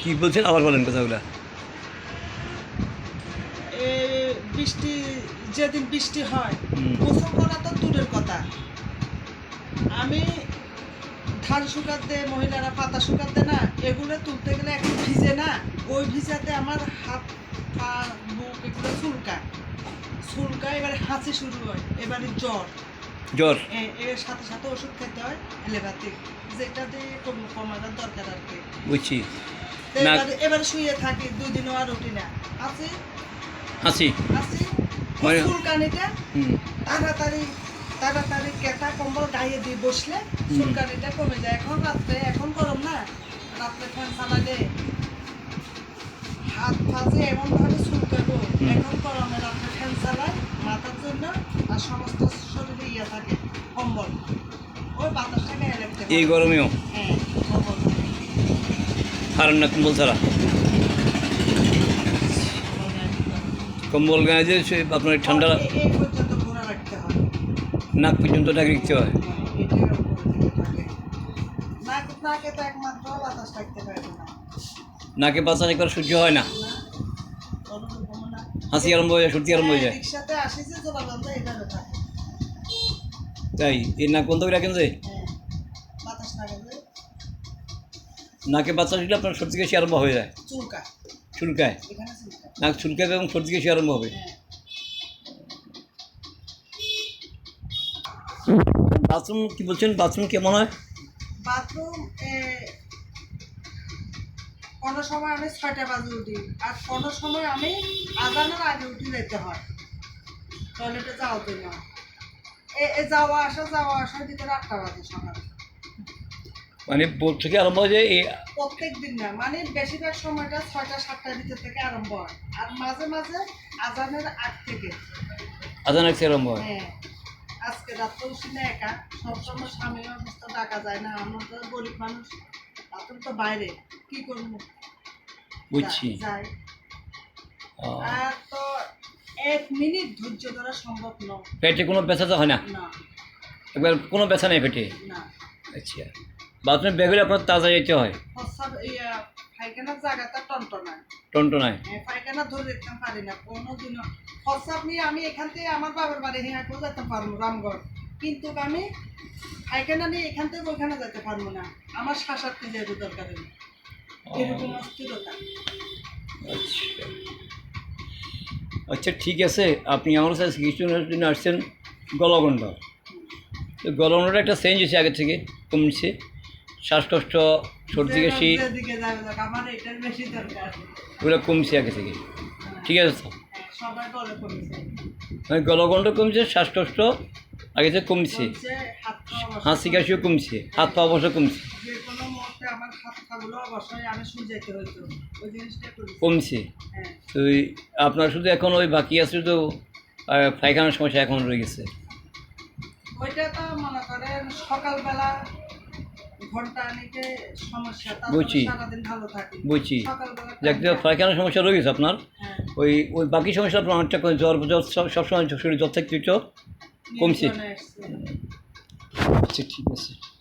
কি বলছেন? আবার বলেন কথাগুলা। বৃষ্টি যেদিন বৃষ্টি হয় হুম। গোসল করা তো দূরের কথা। আমি ধান শুকাতে মহিলারা পাতা শুকাতে না এগুলো তুলতে গেলে একটু ভিজে না ওই ভিজাতে আমার হাত পা বুক এগুলো চুলকায়। চুলকায় এবারে হাঁচি শুরু হয় এবারে জ্বর। জ্বর? এর সাথে সাথে ওষুধ খেতে হয় অ্যালোপ্যাথিক। যেটা দিয়ে কম কমানোর দরকার আর কি। বুঝছি। এবারে শুয়ে থাকি দুই দিনও আর উঠি না। আছি হাসি মানে- চুলকানিটা তাড়াতাড়ি তাড়াতাড়ি কেটা কম্বল গায়ে দিয়ে বসলে চুলকানিটা কমে যায়। এখন রাত্রে এখন গরম না। রাত্রে ফ্যান চালালে হাত ফাজে এমন ভাবে চুলকাবো। এখন গরমে রাত্রে ফ্যান চালায় মাথার জন্য আর সমস্ত কম্বল। ওই বাতাসটা এই। গরমেও? হ্যাঁ কম্বল। হারান না কম্বল ছাড়া। কম্বল গায়ে যে সে আপনার ঠান্ডা হয় নাক পর্যন্ত ডাকে দিতে হয়। থেকে নাকে বাঁচানি করে সহ্য হয় না। হাসি আরম্ভ হয়ে যায় সর্দি আরম্ভ হয়ে যায়। তাই এই নাক বন্ধ করে রাখেন যে নাকে বাচ্চা দিলে আপনার সর্দি কাশি আরম্ভ হয়ে যায়। চুলকা। চুলকায়? নাক চুলকাবে এবং সর্দি কাশি আরম্ভ হবে। বাথরুম কি বলছেন? বাথরুম কেমন হয়? বাথরুম কোনো সময় আমি ছয়টা বাজে উঠি। আর কোনো সময় আমি আজানের আগে উঠে যেতে হয়। টয়লেটে যাওয়ার জন্য। যাওয়া আসা যাওয়া আসার ভিতরে আটটা বাজে সকালে। মানে বোধ থেকে আরম্ভ হয়ে যায় প্রত্যেক দিন না মানে বেশিরভাগ সময়টা ছয়টা সাতটার ভিতর থেকে আরম্ভ হয়। আর মাঝে মাঝে আজানের আগ থেকে। আজান একটি আরম্ভ হয়? হ্যাঁ। আজকে রাত্রে উঠি না একা সবসময় স্বামী অবস্থা ডাকা যায় না আমরা তো গরিব মানুষ রাত্রে তো বাইরে কি করব? বুঝছি। আর তো এক মিনিট ধৈর্য ধরা সম্ভব নয়। পেটে কোনো ব্যথা তো হয় না? একবার কোনো ব্যথা নেই পেটে? না। আচ্ছা। বাথরুমে বেগুলে আপনার তাজা যেতে হয়? প্রস্রাব পায়খানার জায়গাটা টনটনায়। টনটনায়? হ্যাঁ, পায়খানা ধরে রাখতে পারি না নিয়ে আমি এখান থেকে আমার বাবার বাড়ি হিয়া যেতে পারব রামগড়। কিন্তু আমি পায়খানা নিয়ে এখান থেকে ওইখানে যেতে পারব না। আমার শ্বাসার্থে যাবে দরকার নেই। এরকম অস্থিরতা। আচ্ছা। আচ্ছা ঠিক আছে। আপনি আমার কাছে চিকিৎসার জন্য আসছেন গলগণ্ড। তো গলগণ্ডটা একটা চেঞ্জ হয়েছে আগে থেকে কমছে। শ্বাসকষ্ট সর্দি কাশি ওগুলো কমছে আগে থেকে। ঠিক আছে মানে গলগণ্ড কমছে শ্বাসকষ্ট আগে থেকে কমছে। হাসি কাশিও কমছে হাত পা অবশ্য কমছে। আমার অবশ্যই আমি সুজাইতে হইতো। ওই জিনিসটা কমছে। হ্যাঁ। তো আপনার শুধু এখন ওই বাকি আছে তো পায়খানার সমস্যা এখন রয়ে গেছে। ওইটা তো মনে করেন সকালবেলা বুঝছি। থাকি। বুঝছি। পায়খানার সমস্যা রয়ে গেছে আপনার। হ্যাঁ, ওই ওই বাকি সমস্যা আপনার অনেকটা জ্বর জ্বর সব- সবসময় শরীর জ্বর একটু কমছে। আচ্ছা ঠিক আছে।